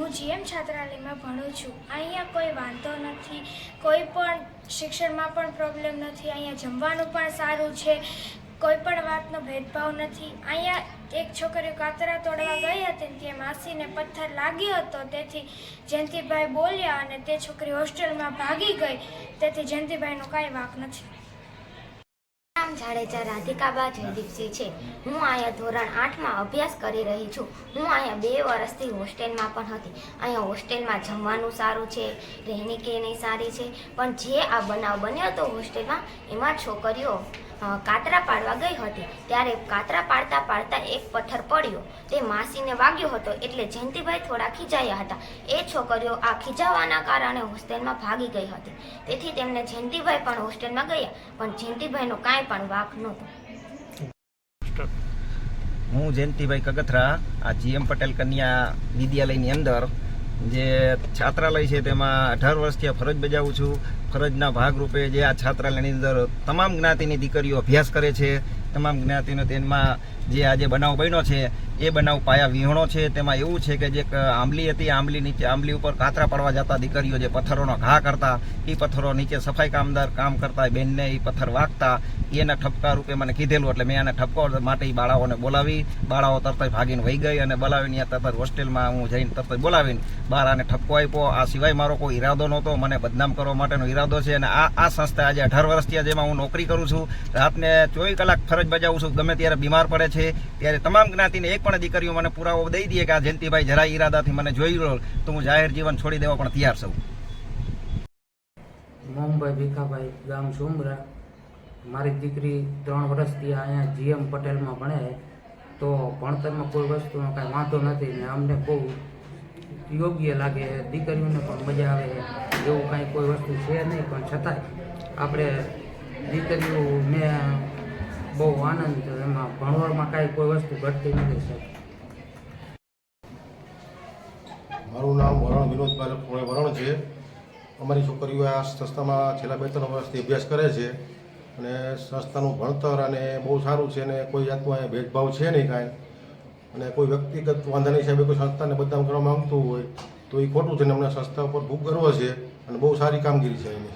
હું જીએમ છાત્રાલયમાં ભણું છું. અહીંયા કોઈ વાંધો નથી, કોઈ પણ શિક્ષણમાં પણ પ્રોબ્લેમ નથી, અહીંયા જમવાનું પણ સારું છે, કોઈ પણ વાતનો ભેદભાવ નથી. અહીંયા એક છોકરીઓ કાતરા તોડવા ગઈ હતી ત્યાં માસીને પથ્થર લાગ્યો હતો. તેથી જયંતિભાઈ બોલ્યા અને તે છોકરી હોસ્ટેલમાં ભાગી ગઈ. તેથી જયંતિભાઈનો કાંઈ વાંક નથી. નામ જાડેજા રાધિકાબા જયદીપસિંહ છે. હું અહીંયા ધોરણ આઠમાં અભ્યાસ કરી રહી છું. હું અહીંયા બે વર્ષથી હોસ્ટેલમાં પણ હતી. અહીંયા હોસ્ટેલમાં જમવાનું સારું છે રહેણી કહેણી સારી છે. પણ જે આ બનાવ બન્યો હતો હોસ્ટેલમાં એમાં છોકરીઓ કાતરા પાડવા ગઈ હતી. ત્યારે કાતરા પાડતા પાડતા એક પથ્થર પડ્યો. તે માસીને વાગ્યો હતો એટલે જયંતિભાઈ થોડા ખીજાયા હતા. એ છોકરીઓ આ ખીજાવાના કારણે હોસ્ટેલમાં ભાગી ગઈ હતી. તેથી તેમને જયંતિભાઈ પણ હોસ્ટેલમાં ગયા, પણ જયંતિભાઈનો કાંઈ પણ વાક નહોતો. હું જયંતિભાઈ કગથરા, આ જીએમ પટેલ કન્યા વિદ્યાલયની અંદર જે છાત્રાલય છે તેમાં અઢાર વર્ષથી ફરજ બજાવું છું. ફરજના ભાગરૂપે જે આ છાત્રાલયની અંદર તમામ જ્ઞાતિની દીકરીઓ અભ્યાસ કરે છે. તમામ જ્ઞાતિનો તેમાં જે આજે બનાવ બન્યો છે એ બનાવ પાયા વિહોણો છે. તેમાં એવું છે કે જે આંબલી હતી, આંબલી નીચે, આંબલી ઉપર કાતરા પડવા જતા દીકરીઓ જે પથ્થરોનો ઘા કરતા એ પથ્થરો નીચે સફાઈ કામદાર કામ કરતા બેનને એ પથ્થર વાગતા એના ઠપકા રૂપે મને કીધેલું. એટલે મેં આને ઠપકો માટે એ બાળાઓને બોલાવી. બાળાઓ તરત ભાગીને વહી ગઈ અને બોલાવીને તરત હોસ્ટેલમાં હું જઈને તરત બોલાવીને બહાર આને ઠપકો આપ્યો. આ સિવાય મારો કોઈ ઈરાદો નહોતો. મને બદનામ કરવા માટેનો ઈરાદો છે. અને આ આ સંસ્થા આજે અઢાર વર્ષથી જેમાં હું નોકરી કરું છું. રાતને ચોવીસ કલાક ફરજ બજાવું છું. ગમે ત્યારે બીમાર પડે છે, ત્યારે તમામ જ્ઞાતિને એક પણ દીકરીઓ મને પુરાવો દઈ દે કે આ જયંતિભાઈ જરા ઈરાદાથી મને જોઈ લો, તો હું જાહેર જીવન છોડી દેવા પણ તૈયાર છું. મોમભાઈ ભીખાભાઈ ગામ સુમરા મારી દીકરી ત્રણ વર્ષથી અહીંયા જીએમ પટેલમાં ભણે તો ભણતરમાં કોઈ વસ્તુનો કાંઈ વાંધો નથી ને અમને બહુ યોગ્ય લાગે દીકરીઓને પણ મજા આવે એવું કાંઈ કોઈ વસ્તુ છે નહીં, પણ છતાંય આપણે દીકરીઓ મેં બહુ આનંદ એમાં ભણવામાં કાંઈ કોઈ વસ્તુ ઘટતી નથી સર મારું નામ વરણ, વિનોદભાઈ વરણ છે. અમારી છોકરીઓ આ સંસ્થામાં છેલ્લા બે ત્રણ વર્ષથી અભ્યાસ કરે છે અને સંસ્થાનું ભણતર અને બહુ સારું છે અને કોઈ જાતનો અહીંયા ભેદભાવ છે નહીં કાંઈ. અને કોઈ વ્યક્તિગત વાંધાની હિસાબે કોઈ સંસ્થાને બદનામ કરવા માંગતું હોય તો એ ખોટું છે ને અમને સંસ્થા ઉપર ખૂબ ગર્વ છે અને બહુ સારી કામગીરી છે એની.